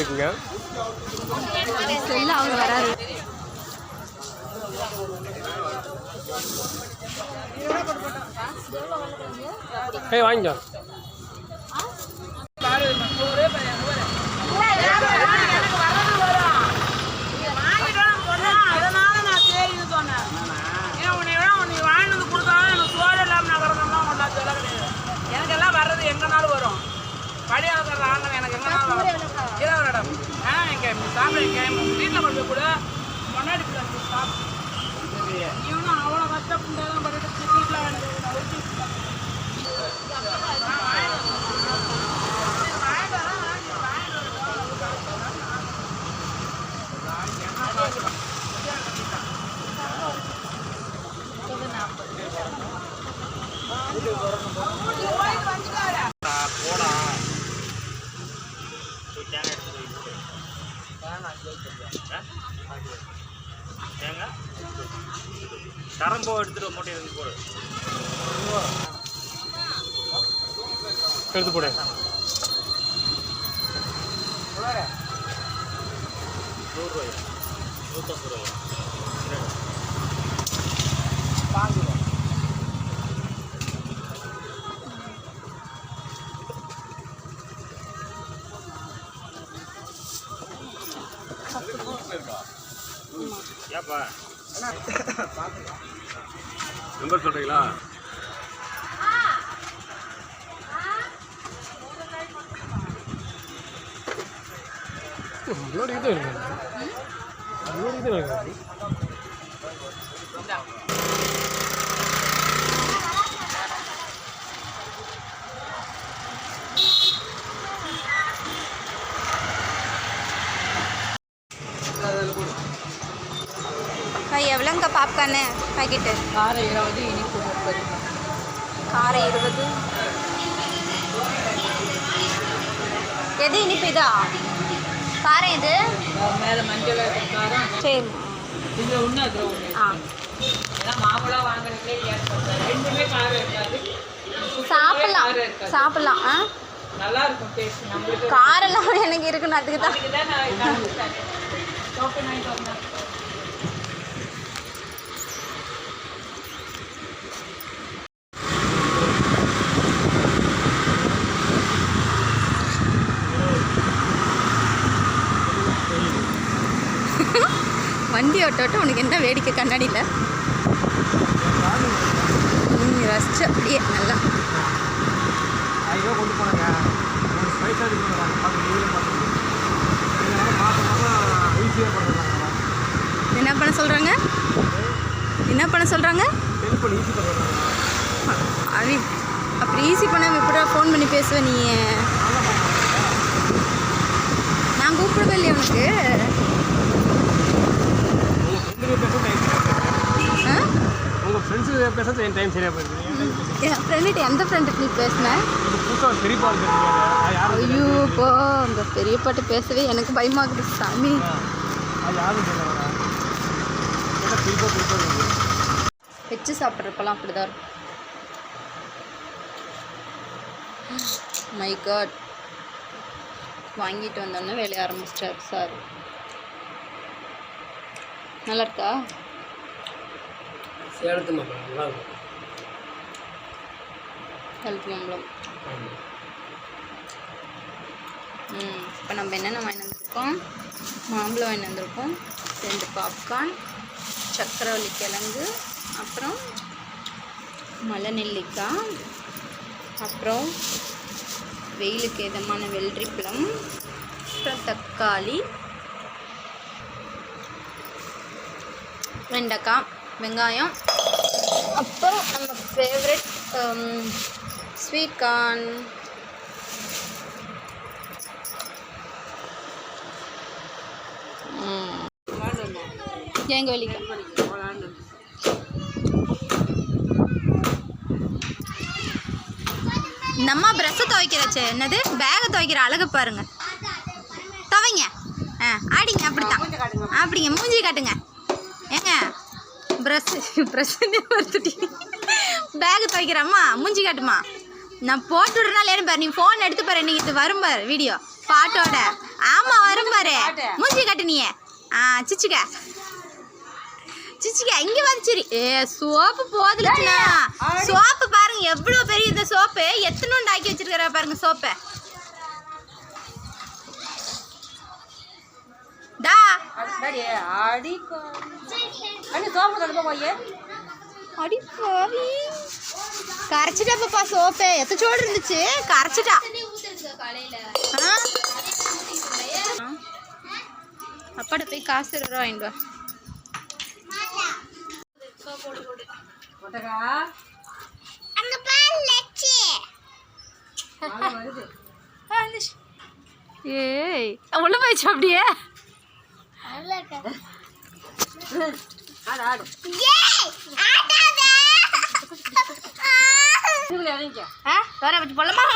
இருக்கீங்க ஏய் வாங்கிக்கோ அதனால நான் சரின்னு சொன்னேன் ஏன் உன்னை விட நீ வாங்கினது கொடுத்தாலும் எனக்கு சோறு இல்லாமல் நகரம்லாம் ஒன்றா சொல்ல கிடையாது எனக்கு எல்லாம் வர்றது எங்கனாலும் வரும் பழையாளர் ஆனவன் எனக்கு எங்கனாலும் வரும் இரவரிடம் ஆ எங்க சாப்பிட எங்க வீட்டில் கொண்டு போய் கூட முன்னாடி சாப்பிட்டு இவனும் அவ்வளோ கஷ்டப்பட்டு தான் பண்ணிட்டு கரம்போ எடுத்துட்டு மூட்டை இருந்து போடு. எடுத்து போடு. நூறுரூவாயா? நூற்றம்பது ரூபாயா? ஏப்பா? நம்பர் சொல்கிறீங்களா முன்னாடி இது இருக்கு முன்னாடி இது இருக்கு பாப்கார்னு பாக்கெட்டு. காரம் இருபது இனிப்பு முப்பது. காரம் இருபது. எது இனிப்பு இதா? காரம் இது? மேலே மஞ்சள் காரம் சரி. இது ஒன்று ஆ. ஏற்படுத்தாது ரெண்டுமே காரம் இருக்காது. சாப்பிட்லாம். காரம் இருக்காது. சாப்பிட்லாம். ஆ? நல்லா இருக்கும் டேஸ்ட் நம்மளுக்கு காரெல்லாம் எனக்கு இருக்கணும். அதுக்கு தான் அதுக்கு தான் நான் காமிச்சிட்டேன் டோக்கன் வாங்கிட்டு வந்தேன் வண்டி ஓட்டோட்ட உனக்கு என்ன வேடிக்கை கண்ணாடியில்? நீ ரசிச்சு அப்படியே நல்லா. ஐயோ கொண்டு போனாங்க என்ன பண்ண சொல்கிறாங்க என்ன பண்ண சொல்கிறாங்க அப்படி அது அப்படி ஈஸி பண்ண எப்படா ஃபோன் பண்ணி பேசுவேன் நீ? நான் கூப்பிடவே இல்லையா உனக்கு? பேச என் டைம் சரியாக போயிருக்கு என் டைம் ஃப்ரெண்டுகிட்ட எந்த ஃப்ரெண்டுக்கு நீ பேசினேன் புதுசாக பெரியப்பா இருக்கிறீங்க அது யாரும் ஐயோ இப்போ உங்க பெரியப்பாட்ட பேசவே எனக்கு பயமாகுது சாமி. வச்சு சாப்பிட்றப்பெல்லாம் அப்படி தான் இருக்கும். மை காட் வாங்கிட்டு வந்தோன்னே வேலையை ஆரம்பிச்சிட்டார் சார். நல்லா இருக்கா சேலத்து மாப்பிள்ளை நல்லா இருக்கும். ஹெல்த் மாம்பழம் ம் இப்போ நம்ம என்னென்ன வாங்கி வந்திருக்கோம்? மாம்பழம் வாங்கி வந்திருக்கோம். ரெண்டு பாப்கார்ன் சக்கரவள்ளி கிழங்கு அப்புறம் மலை நெல்லிக்காய் அப்புறம் வெயிலுக்கு இதமான வெள்ளரி பழம் அப்புறம் தக்காளி வெண்டைக்காய். வெங்காயம். அப்புறம் நம்ம ஃபேவரட் ஸ்வீட் கார்ன் எங்கள் வெளிக்கு இந்த அம்மா ப்ரெஸ்ஸை துவைக்கிறச்சு என்னது? பேகை துவைக்கிற அழகு பாருங்க. துவைங்க. ஆ ஆடிங்க அப்படித்தான். அப்படிங்க மூஞ்சி காட்டுங்க. ஏங்க ப்ரெஷ் ப்ரெஷ் வருத்துட்டீங்க பேக் துவைக்கிறம்மா மூஞ்சி காட்டுமா. நான் போட்டு விடுறனால பாரு. நீ ஃபோன் எடுத்து பாரு. நீ இது வரும் பாரு வீடியோ பாட்டோட. ஆமா வரும் பாரு. மூஞ்சி கட்டு நீ ஆ சிச்சுக்க. சிச்சுக்க இங்க வந்து சரி. ஏ சோப்பு போதுலச்சுனா சோப்பு பாருங்க எவ்வளவு பெரிய இந்த சோப்பு. எத்தனை ஆக்கி வச்சிருக்கிற பாருங்க சோப்பை. டா அடி அடி அடி சோப்பு கடுப்பா போய். அடி பாவி கரைச்சிட்டா பாப்பா சோப்பு. எத்த சோடு இருந்துச்சு? கரைச்சிட்டா? அப்பாட்ட போய் காசு இருபது ரூபா வாங்கிட்டு ஏய் உள்ள போயிடுச்சு அப்படியே? தோரை வச்சு போடலாமா?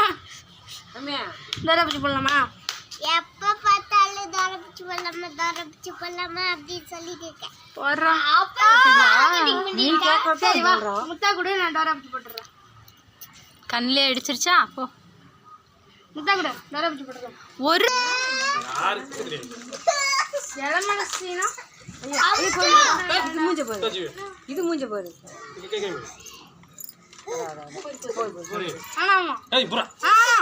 தோரை வச்சு போடலாமா? எப்ப பார்த்தாலும் தரப்பிச்சு போடலாமா தரப்பிச்சு போடலாமா அப்படின்னு சொல்லிட்டு இருக்கேன். முத்தா கூட நான் வச்சு போட்டுறேன். கண்ணிலே அடிச்சிருச்சா போ. முத்தா கூட போட்டுறேன் ஒரு இது மூஞ்ச பாரு இது மூஞ்ச பாரு இங்க கேட்க ஆமா ஆமா. ஏய் புறா. ஆமா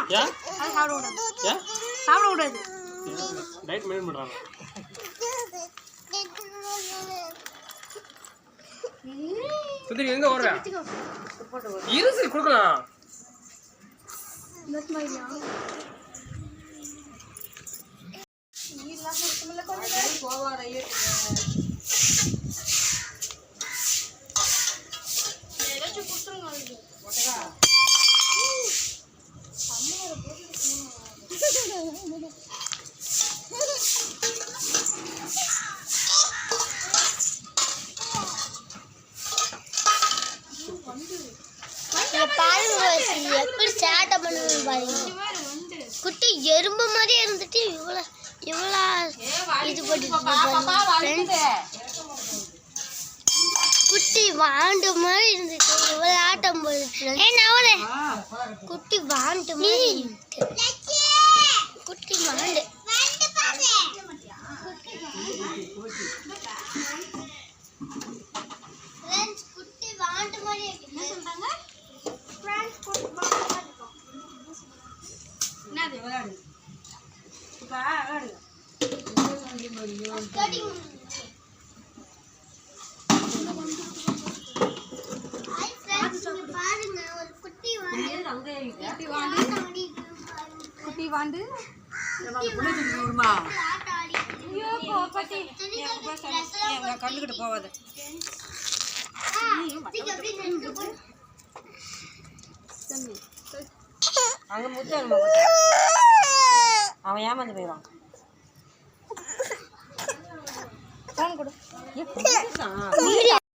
சுந்தரி எங்க எப்படி சேட்டை பண்ணுது பாருங்க குட்டி எறும்பு மாதிரி இருந்துட்டு இவ்வளோ இவ்வளோ இது பண்ணிட்டு குட்டி வாண்டு மாதிரி இருந்துச்சு. இவ்வளோ ஆட்டம் நவரே குட்டி வாண்டு மாதிரி. குட்டி வாண்டு ஃப்ரெண்ட்ஸ் குட்டி வாண்டு மாதிரி இருக்கு என்ன சொல்றாங்க ஃப்ரெண்ட்ஸ் குட்டி வாண்டு மாதிரி இருக்கும் என்னது விளையாடு இப்ப விளையாடு கட்டிங் ஹாய் ஃப்ரெண்ட்ஸ் இங்க பாருங்க ஒரு குட்டி வாண்டு அங்கே குட்டி வாண்டு. குட்டி வாண்டு. விடுமா? ஐயோ போ பட்டி எங்க கண்ணுக்கிட்ட போவாத அங்க முத்தம் அவன் ஏமாந்து போயிடுவான். ஃபோன் கொடு.